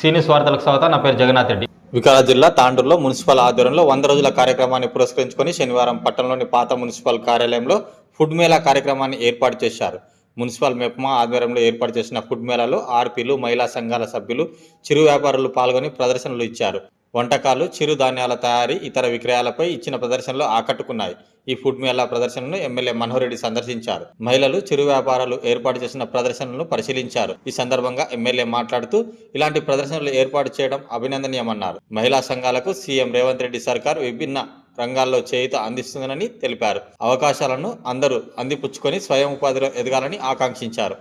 సీనియస్ వార్తలకు స్వాగతం నా పేరు జగన్నాథ్ రెడ్డి. వికారాబాద్ జిల్లా తాండూరులో మున్సిపల్ ఆధ్వర్యంలో వంద రోజుల కార్యక్రమాన్ని పురస్కరించుకొని శనివారం పట్టణంలోని పాత మున్సిపల్ కార్యాలయంలో ఫుడ్ మేళా కార్యక్రమాన్ని ఏర్పాటు చేశారు. మున్సిపల్ మెప్మా ఆధ్వర్యంలో ఏర్పాటు చేసిన ఫుడ్ మేళాలో ఆర్పీలు మహిళా సంఘాల సభ్యులు చిరు వ్యాపారులు పాల్గొని ప్రదర్శనలు ఇచ్చారు. వంటకాలు చిరుధాన్యాల తయారీ ఇతర విక్రయాలపై ఇచ్చిన ప్రదర్శనలు ఆకట్టుకున్నాయి. ఈ ఫుడ్ మేళా ప్రదర్శనను ఎమ్మెల్యే మనోహర్ రెడ్డి సందర్శించారు. మహిళలు చిరు వ్యాపారాలు ఏర్పాటు చేసిన ప్రదర్శనలను పరిశీలించారు. ఈ సందర్భంగా ఎమ్మెల్యే మాట్లాడుతూ ఇలాంటి ప్రదర్శనలు ఏర్పాటు చేయడం అభినందనీయమన్నారు. మహిళా సంఘాలకు సీఎం రేవంత్ రెడ్డి సర్కార్ విభిన్న రంగాల్లో చేయుత అందిస్తుందని తెలిపారు. అవకాశాలను అందరూ అందిపుచ్చుకొని స్వయం ఉపాధిలో ఎదగాలని ఆకాంక్షించారు.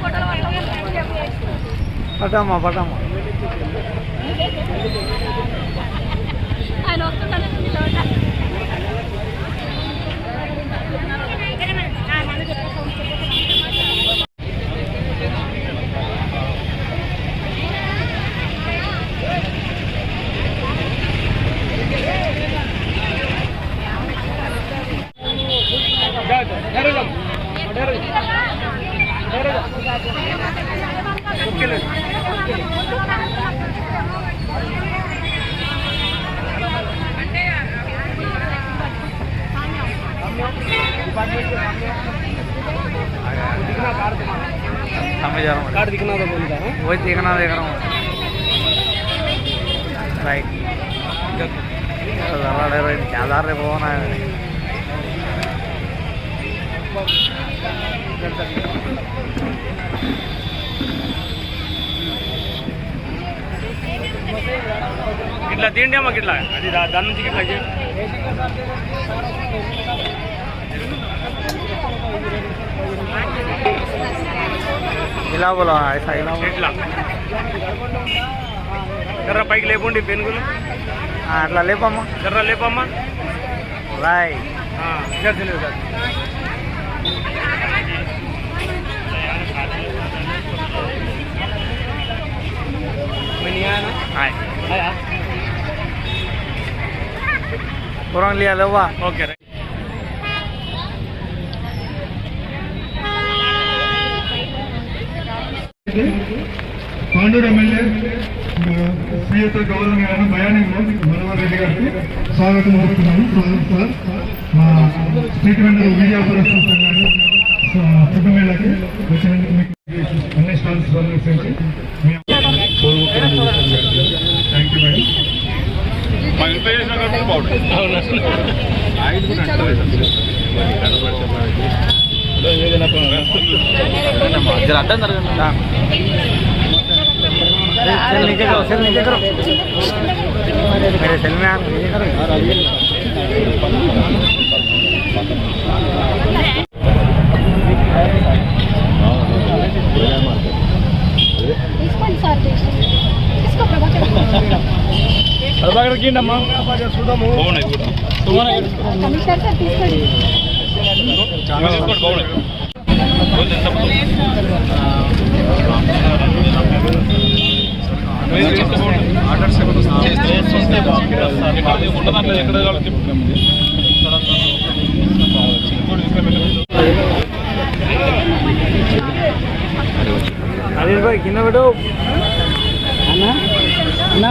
ఫోటోలు పట్టుకొని పటమ్మా పటమ్మా ఆయన వస్తున్నాడు ട്രെയിൻ വെറുതെ ട്രെയിൻ സാധാരണ പോകുന്ന કેટલા દિંડિયામાં કેટલા હજી દાદાજી કેટલા છે ఇలా બોલો ఐసా ఇలా జర్ర పైకి లేపండి పెనుగులు ఆ, అట్లా లేపమ్మా జర్ర లేపమ్మా రైట్ ఆ, ఇద్దరు తెలియదు సార్ मैं नहीं आया ना హాయ్ आया పూర్వం లియా లేవా okay right Panduru MLA Sriyuta గౌరవనీయులైన భయాని మనోహర్ రెడ్డి గారికి స్వాగతం చెప్తున్నాను స్వాగతం సార్ మా స్ట్రీట్ వెండర్ విజయాపురస్తు సంఘాన్ని ఫుడ్ వచ్చినందుకు మీకు అన్ని స్టాల్స్ సందర్శించి థ్యాంక్ యూ మేడం జర అడ్డం జరగండి. सेल नीचे करो सेल नीचे करो मेरे सेल में आप नीचे करो తీసుకోండి సార్ తీసుకో ప్రభాకర్ కమిషనర్ సార్ తీసుకోండి అదే భాయ్ కింద పెట్టు అన్నా అన్నా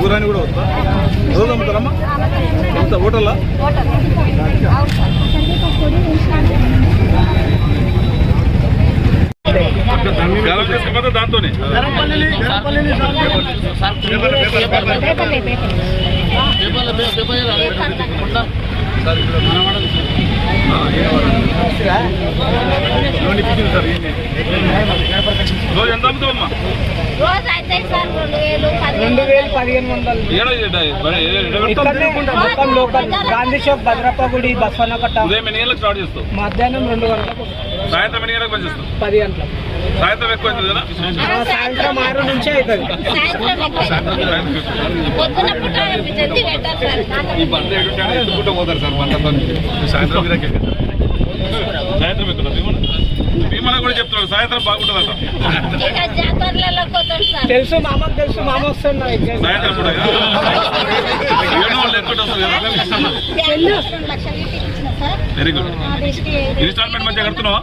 ఊరాని కూడా వస్తా రోజు అమ్ముతారమ్మా ఎంత హోటల్లా దాంతోనే రోజు ఎంత అమ్ముతావమ్మా రెండు వేలు పదిహేను వందలు లోకల్ గాంధీ షాప్ భద్రప్ప గుడి బస్వన్న కట్ట మధ్యాహ్నం రెండు గంటలకు సాయంత్రం ఎన్ని గంటలకు పనిచేస్తావు? పది గంటలకు. సాయంత్రం ఎక్కువ అవుతుంది కదా? ఆ సాయంత్రం ఆరు నుంచి అవుతుంది. ఈ బండి ఎడుంటాడు ఎత్తుకుంటూ పోతారు సార్ బండతో సాయంత్రం. సాయంత్రం ఎక్కువ భీమన భీమన కూడా చెప్తున్నాడు సాయంత్రం బాగుంటుందట తెలుసు మామకు తెలుసు మామ వస్తున్నాయి సాయంత్రం కూడా వెరీ గుడ్ ఇన్స్టాల్మెంట్ మంచిగా కడుతున్నావా?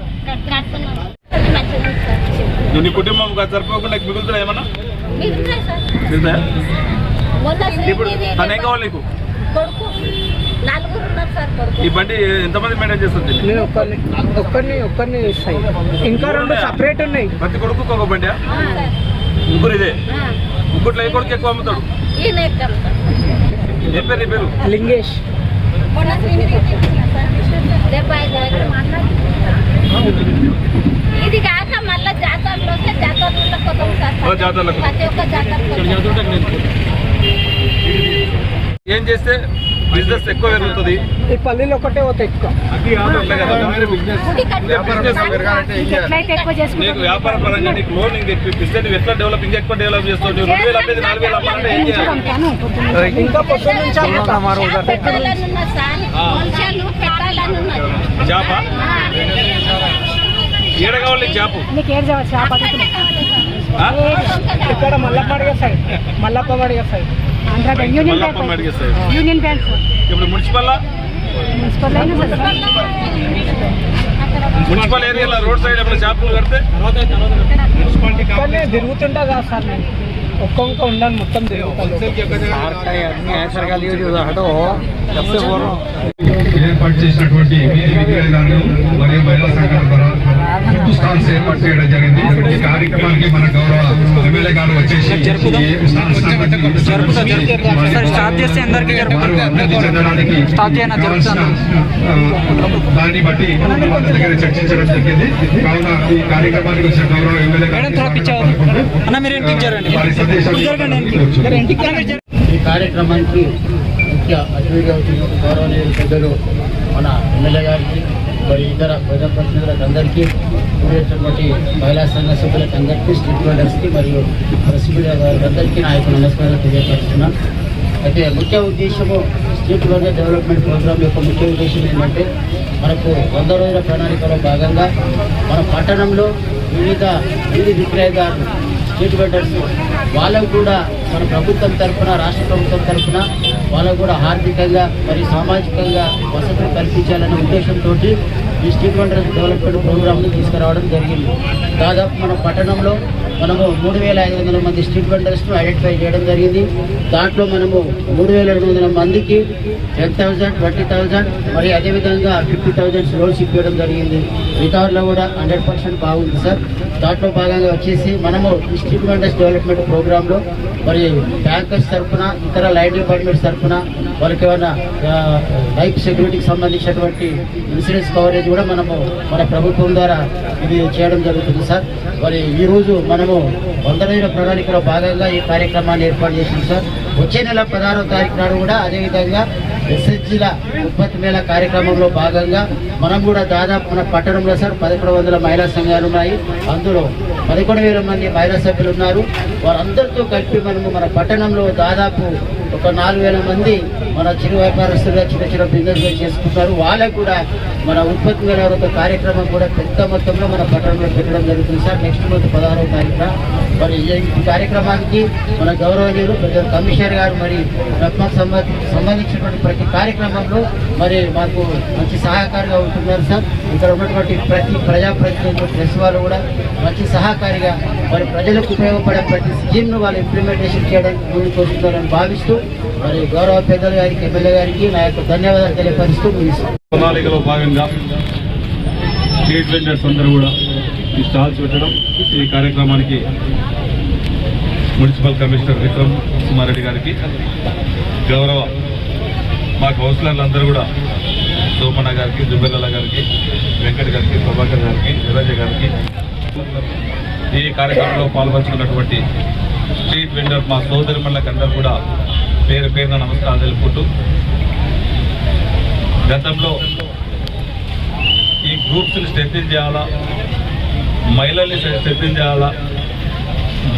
నువ్వు నీ కుటుంబం సరిపోకుండా మిగులుతున్నా ఏమన్నా? ఇప్పుడు తను ఏం కావాలి నీకు? ఈ బండి ఎంతమంది మెయింటైన్ చేస్తుంది నేను ఒక్కరిని ఒక్కరిని ఒక్కరిని ఇస్తాయి ఇంకా రెండు సపరేట్ ఉన్నాయి. ప్రతి కొడుకు ఒక బండి. ముగ్గురు ఇదే ముగ్గురులో ఏ కొడుకు ఎక్కువ అమ్ముతాడు? ఏం పేరు నీ పేరు? లింగేష్. ఇది కాక మళ్ళా జాతరలు వస్తే జాతరలో. ప్రతి ఒక్క జాతర ఏం చేస్తే బిజినెస్ ఎక్కువ పెరుగుతుంది? ఈ పల్లీలు ఒకటే పోతాయి ఎక్కువ. నీకు వ్యాపార పరంగా నీకు లోన్ ఇప్పిస్తే నువ్వు ఎట్లా డెవలప్ ఇంకా ఎక్కువ డెవలప్ చేస్తావు? నువ్వు రెండు వేలు అమ్మేది నాలుగు వేలు అమ్మాలంటే ఏం చేయాలి? ఇంకా పొద్దున్న నుంచి అమ్ముతా. పెట్టాలని ఉన్నా సార్ మనుషులు పెట్టాలని ఉన్నది చేప ఏడ కావాలి చేప? నీకు ఏడు చేప ఆ? ఇక్కడ మల్లప్ప అడిగేస్తాయి మల్లప్ప అడిగేస్తాయి మల్లప్పమ్మ అడిగేస్తాయి యూనియన్ బ్యాంక్ ఇప్పుడు మున్సిపల్? మున్సిపల్ మున్సిపల్ ఏరియాలో రోడ్ సైడ్ ఎప్పుడు చేపలు కడితే? ఇక్కడనే తిరుగుతుంటా కదా సార్ నేను. ఒక్కొక్క ఉండను మొత్తం ఏర్పాటు చేసినటువంటి మరియు మహిళా సంఘాల ద్వారా స్టాల్స్ ఏర్పాటు చేయడం జరిగింది. ఈ కార్యక్రమానికి మన గౌరవ ఎమ్మెల్యే గారు వచ్చేసి దాన్ని బట్టి దగ్గర చర్చించడం జరిగింది. కావున ఈ కార్యక్రమానికి వచ్చిన గౌరవ ఎమ్మెల్యే సందేశాన్ని ఈ కార్యక్రమానికి ముఖ్య అతిథిగా వచ్చిన గౌరవనీయులు పెద్దలు మన ఎమ్మెల్యే గారికి మరి ఇతర ప్రజాప్రతినిధులకు అందరికీ ఉండేటటువంటి మహిళా సంఘ సభ్యులకు అందరికీ స్ట్రీట్ వెండర్స్కి మరియు ప్రెస్ మీడియా వారికి అందరికీ నా యొక్క నమస్కారాలు తెలియపరుస్తున్నాను అయితే ముఖ్య ఉద్దేశము స్ట్రీట్ వెండర్ డెవలప్మెంట్ ప్రోగ్రామ్ యొక్క ముఖ్య ఉద్దేశం ఏంటంటే మనకు వంద రోజుల ప్రణాళికలో భాగంగా మన పట్టణంలో వివిధ వీధి విక్రయదారులు స్ట్రీట్ వెండర్స్ వాళ్ళకు కూడా మన ప్రభుత్వం తరఫున రాష్ట్ర ప్రభుత్వం తరఫున వాళ్ళకు కూడా ఆర్థికంగా మరియు సామాజికంగా వసతులు కల్పించాలనే ఉద్దేశంతో ఈ స్ట్రీట్ వెండర్స్ డెవలప్మెంట్ ప్రోగ్రామ్ని తీసుకురావడం జరిగింది. దాదాపు మన పట్టణంలో మనము మూడు వేల ఐదు వందల మంది స్ట్రీట్ వెండర్స్ను ఐడెంటిఫై చేయడం జరిగింది. దాంట్లో మనము మూడు వేల రెండు వందల మందికి టెన్ థౌజండ్ ట్వంటీ థౌజండ్ మరి అదేవిధంగా ఫిఫ్టీ థౌజండ్ లోన్స్ ఇప్పించడం జరిగింది. రికార్డులో కూడా హండ్రెడ్ పర్సెంట్ బాగుంది సార్. దాంట్లో భాగంగా వచ్చేసి మనము స్ట్రీట్ వెండర్స్ డెవలప్మెంట్ ప్రోగ్రాంలో మరి బ్యాంకర్స్ తరఫున ఇతర లైట్ డిపార్ట్మెంట్స్ తరఫున వాళ్ళకి ఏమైనా లైఫ్ సెక్యూరిటీకి సంబంధించినటువంటి ఇన్సూరెన్స్ కవరేజ్ కూడా మనము మన ప్రభుత్వం ద్వారా ఇది చేయడం జరుగుతుంది సార్. మరి ఈరోజు మనం మనము వంద ప్రణాళికలో భాగంగా ఈ కార్యక్రమాన్ని ఏర్పాటు చేసాం సార్. వచ్చే నెల పదహారో తారీఖు నాడు కూడా అదేవిధంగా ఎస్హెచ్జిల ఉత్పత్తి మేళ కార్యక్రమంలో భాగంగా మనం కూడా దాదాపు మన పట్టణంలో సార్ పదకొండు వందల మహిళా సంఘాలు ఉన్నాయి. అందులో పదకొండు వేల మంది మహిళా సభ్యులు ఉన్నారు. వారందరితో కలిపి మనము మన పట్టణంలో దాదాపు ఒక నాలుగు వేల మంది మన చిరు వ్యాపారస్తులుగా చిన్న చిన్న బిజినెస్ చేసుకుంటారు వాళ్ళకు కూడా మన ఉత్పత్తి మేళ కార్యక్రమం కూడా పెద్ద మొత్తంలో మన పట్టణంలో పెట్టడం జరుగుతుంది సార్. నెక్స్ట్ మంత్ పదహారో తారీఖున మరి ఈ కార్యక్రమానికి మన గౌరవనీయులు ప్రజలు కమిషనర్ గారు మరి రత్నకు సంబంధించి సంబంధించినటువంటి ప్రతి కార్యక్రమంలో మరి మాకు మంచి సహకారిగా ఉంటున్నారు సార్. ఇక్కడ ఉన్నటువంటి ప్రతి ప్రజాప్రతినిధులు ప్రెస్ వాళ్ళు కూడా మంచి సహకారిగా మరి ప్రజలకు ఉపయోగపడే ప్రతి స్కీమ్ను వాళ్ళు ఇంప్లిమెంటేషన్ చేయడానికి ముందుకు వస్తున్నారని భావిస్తూ మరి గౌరవ పెద్దల గారికి ఎమ్మెల్యే గారికి నా యొక్క ధన్యవాదాలు తెలియపరుస్తూ ముగిస్తాను ప్రణాళికలో భాగంగా స్టేట్ వెండర్స్ అందరూ కూడా ఈ స్టాల్స్ పెట్టడం ఈ కార్యక్రమానికి మున్సిపల్ కమిషనర్ విక్రమ్ కుమారెడ్డి గారికి గౌరవ మా కౌన్సిలర్లందరూ కూడా సోమన్న గారికి జుబెల్ల గారికి వెంకట్ గారికి ప్రభాకర్ గారికి నిరాజ గారికి ఈ కార్యక్రమంలో పాల్పంచుకున్నటువంటి స్ట్రీట్ వెండర్ మా సోదరి అందరూ కూడా పేరు పేరున నమస్కారాలు తెలుపుకుంటూ గతంలో ఈ గ్రూప్స్ని స్ట్రెంగ్ చేయాలా మహిళల్ని స్ట్రెంథిన్ చేయాలా?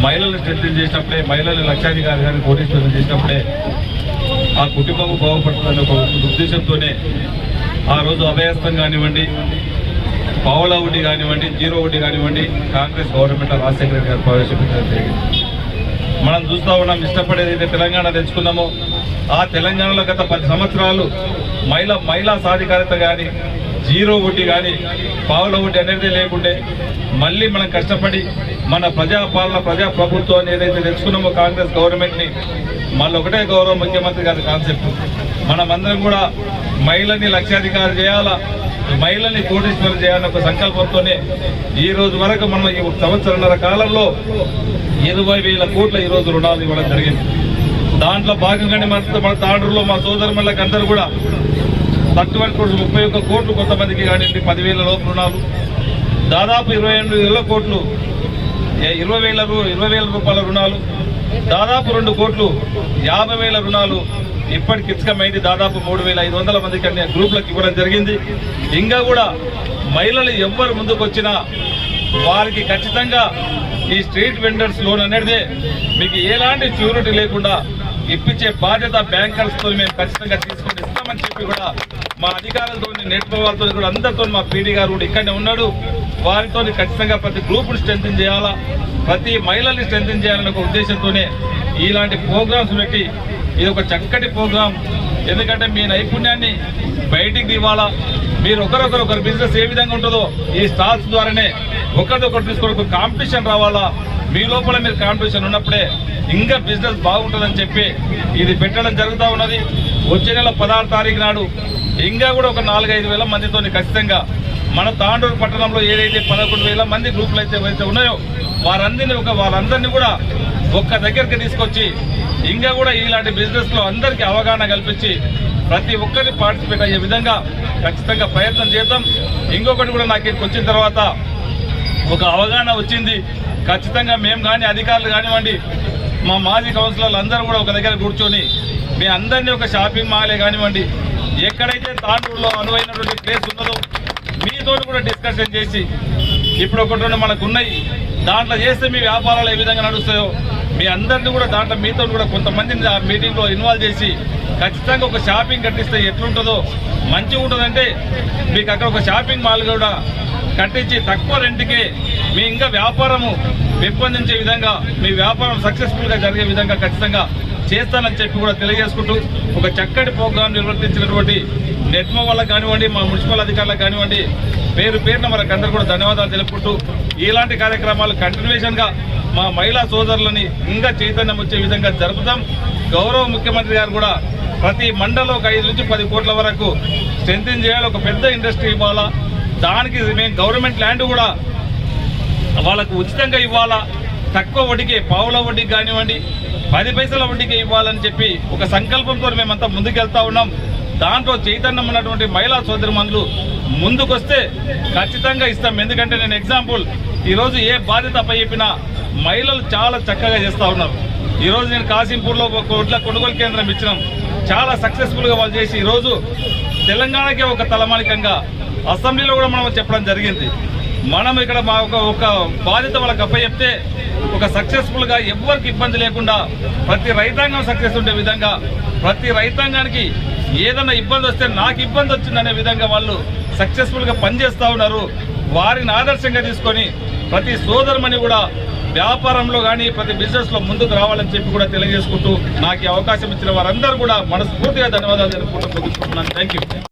మహిళల్ని స్ట్రెంథిన్ చేసినప్పుడే మహిళల్ని లక్షాధికారి గారిని కోటీశ్వరం చేసినప్పుడే ఆ కుటుంబం బాగుపడుతుందనే ఒక ఉద్దేశంతోనే ఆ రోజు అభయస్థం కానివ్వండి పావుల వడ్డీ కానివ్వండి జీరో వడ్డీ కానివ్వండి కాంగ్రెస్ గవర్నమెంట్ రాజశేఖర రెడ్డి గారు ప్రవేశపెట్టడం జరిగింది. మనం చూస్తా ఉన్నాం ఇష్టపడేది అయితే తెలంగాణ తెచ్చుకున్నామో ఆ తెలంగాణలో గత పది సంవత్సరాలు మహిళ మహిళా సాధికారత కానీ జీరో ఒకటి కానీ పావుల ఒకటి అనేది లేకుంటే మళ్ళీ మనం కష్టపడి మన ప్రజాపాలన ప్రజా ప్రభుత్వాన్ని ఏదైతే తెచ్చుకున్నామో కాంగ్రెస్ గవర్నమెంట్ని మళ్ళీ ఒకటే గౌరవ ముఖ్యమంత్రి గారి కాన్సెప్ట్. మనమందరం కూడా మహిళని లక్షాధికారి చేయాలా? మహిళల్ని కోటీశ్వరం చేయాలనే ఒక సంకల్పంతోనే ఈ రోజు వరకు మనం ఈ సంవత్సరంన్నర కాలంలో ఇరవై వేల కోట్ల ఈ రోజు రుణాలు ఇవ్వడం జరిగింది. దాంట్లో భాగంగానే మన మన తాండ్రులో మా సోదరులకు అందరూ కూడా థర్టీ వన్ కోట్లు ముప్పై ఒక్క కోట్లు కొంతమందికి కానివ్వండి పదివేల లోపు రుణాలు. దాదాపు ఇరవై ఎనిమిది వేల కోట్లు ఏ- ఇరవై వేల ఇరవై వేల రూపాయల రుణాలు. దాదాపు రెండు కోట్లు యాభై వేల రుణాలు ఇప్పటికి ఇచ్చకమైంది దాదాపు మూడు వేల ఐదు వందల మందికి అన్ని గ్రూపులకు ఇవ్వడం జరిగింది. ఇంకా కూడా మహిళలు ఎవ్వరు ముందుకు వచ్చినా వారికి ఖచ్చితంగా ఈ స్ట్రీట్ వెండర్స్ లోన్ అనేది మీకు ఎలాంటి ష్యూరిటీ లేకుండా ఇప్పించే బాధ్యత బ్యాంకర్స్తో మేము ఖచ్చితంగా తీసుకొని ఇస్తామని చెప్పి కూడా మా అధికారులతో నెట్ వాళ్ళతో కూడా అందరితో మా పీడీ గారు కూడా ఇక్కడనే ఉన్నాడు. వారితో ఖచ్చితంగా ప్రతి గ్రూప్ను స్ట్రెంగ్ చేయాలా ప్రతి మహిళల్ని స్ట్రెంగ్ చేయాలనే ఒక ఉద్దేశంతోనే ఇలాంటి ప్రోగ్రామ్స్ పెట్టి ఇది ఒక చక్కటి ప్రోగ్రాం ఎందుకంటే మీ నైపుణ్యాన్ని బయటికి ఇవ్వాలా. మీరు ఒకరొకరు ఒకరు బిజినెస్ ఏ విధంగా ఉంటుందో ఈ స్టాల్స్ ద్వారానే ఒకరిదొకరు తీసుకొని కాంపిటీషన్ రావాలా? మీ లోపల మీరు కాంపిటీషన్ ఉన్నప్పుడే ఇంకా బిజినెస్ బాగుంటుందని చెప్పి ఇది పెట్టడం జరుగుతూ ఉన్నది. వచ్చే నెల పదహారు తారీఖు నాడు ఇంకా కూడా ఒక నాలుగైదు వేల మందితో ఖచ్చితంగా మన తాండూరు పట్టణంలో ఏదైతే పదకొండు వేల మంది గ్రూపులు అయితే ఏవైతే ఉన్నాయో వారందరినీ ఒక వారందరినీ కూడా ఒక్క దగ్గరికి తీసుకొచ్చి ఇంకా కూడా ఇలాంటి బిజినెస్లో అందరికీ అవగాహన కల్పించి ప్రతి ఒక్కరిని పార్టిసిపేట్ అయ్యే విధంగా ఖచ్చితంగా ప్రయత్నం చేద్దాం. ఇంకొకటి కూడా నాకు ఇక్కడికి వచ్చిన తర్వాత ఒక అవగాహన వచ్చింది. ఖచ్చితంగా మేము కానీ అధికారులు కానివ్వండి మా మాజీ కౌన్సిలర్లు అందరూ కూడా ఒక దగ్గర కూర్చొని మీ అందరినీ ఒక షాపింగ్ మాలే కానివ్వండి ఎక్కడైతే తాండూరులో అనువైనటువంటి ప్లేస్ ఉన్నదో మీతో కూడా డిస్కషన్ చేసి ఇప్పుడు ఒకటి రెండు మనకు ఉన్నాయి. దాంట్లో చేస్తే మీ వ్యాపారాలు ఏ విధంగా నడుస్తాయో మీ అందరినీ కూడా దాంట్లో మీతో కూడా కొంతమందిని ఆ మీటింగ్లో ఇన్వాల్వ్ చేసి ఖచ్చితంగా ఒక షాపింగ్ కట్టిస్తే ఎట్లుంటుందో మంచిగా ఉంటుందంటే మీకు అక్కడ ఒక షాపింగ్ మాల్ కూడా కట్టించి తక్కువ రెంట్కి మీ ఇంకా వ్యాపారము పెంపొందించే విధంగా మీ వ్యాపారం సక్సెస్ఫుల్గా జరిగే విధంగా ఖచ్చితంగా చేస్తానని చెప్పి కూడా తెలియజేసుకుంటూ ఒక చక్కటి ప్రోగ్రాం నిర్వర్తించినటువంటి నెట్మో వాళ్ళకి కానివ్వండి మా మున్సిపల్ అధికారులకు కానివ్వండి పేరు పేరున మనకు అందరూ కూడా ధన్యవాదాలు తెలుపుకుంటూ ఇలాంటి కార్యక్రమాలు కంటిన్యూషన్గా మా మహిళా సోదరులని ఇంకా చైతన్యం వచ్చే విధంగా జరుపుతాం. గౌరవ ముఖ్యమంత్రి గారు కూడా ప్రతి మండలం ఒక ఐదు నుంచి పది కోట్ల వరకు స్ట్రెంథింగ్ చేయాలి. ఒక పెద్ద ఇండస్ట్రీ ఇవ్వాలా. దానికి మేము గవర్నమెంట్ ల్యాండ్ కూడా వాళ్ళకు ఉచితంగా ఇవ్వాలా? తక్కువ వడ్డీకి పావుల వడ్డీకి కానివ్వండి పది పైసల వడ్డీకి ఇవ్వాలని చెప్పి ఒక సంకల్పంతో మేమంతా ముందుకెళ్తా ఉన్నాం. దాంట్లో చైతన్యం ఉన్నటువంటి మహిళా సోదరి మందులు ముందుకొస్తే ఖచ్చితంగా ఇస్తాం. ఎందుకంటే నేను ఎగ్జాంపుల్ ఈరోజు ఏ బాధ్యత చెప్పినా మహిళలు చాలా చక్కగా చేస్తూ ఉన్నారు. ఈరోజు నేను కాసింపూర్లో ఒక ఒడ్ల కొనుగోలు కేంద్రం ఇచ్చినాం. చాలా సక్సెస్ఫుల్గా వాళ్ళు చేసి ఈరోజు తెలంగాణకే ఒక తలమానికంగా అసెంబ్లీలో కూడా మనం చెప్పడం జరిగింది. మనం ఇక్కడ మా ఒక ఒక బాధ్యత వాళ్ళకి అప్పచెప్తే ఒక సక్సెస్ఫుల్గా ఎవరికి ఎవ్వరికి ఇబ్బంది లేకుండా ప్రతి రైతాంగం సక్సెస్ ఉండే విధంగా ప్రతి రైతాంగానికి ఏదైనా ఇబ్బంది వస్తే నాకు ఇబ్బంది వచ్చిందనే విధంగా వాళ్ళు సక్సెస్ఫుల్గా పనిచేస్తూ ఉన్నారు. వారిని ఆదర్శంగా తీసుకొని ప్రతి సోదరుమని కూడా వ్యాపారంలో కానీ ప్రతి బిజినెస్లో ముందుకు రావాలని చెప్పి కూడా తెలియజేసుకుంటూ నాకు ఈ అవకాశం ఇచ్చిన వారందరూ కూడా మనస్ఫూర్తిగా ధన్యవాదాలు జరుపుకుంటూ థ్యాంక్ యూ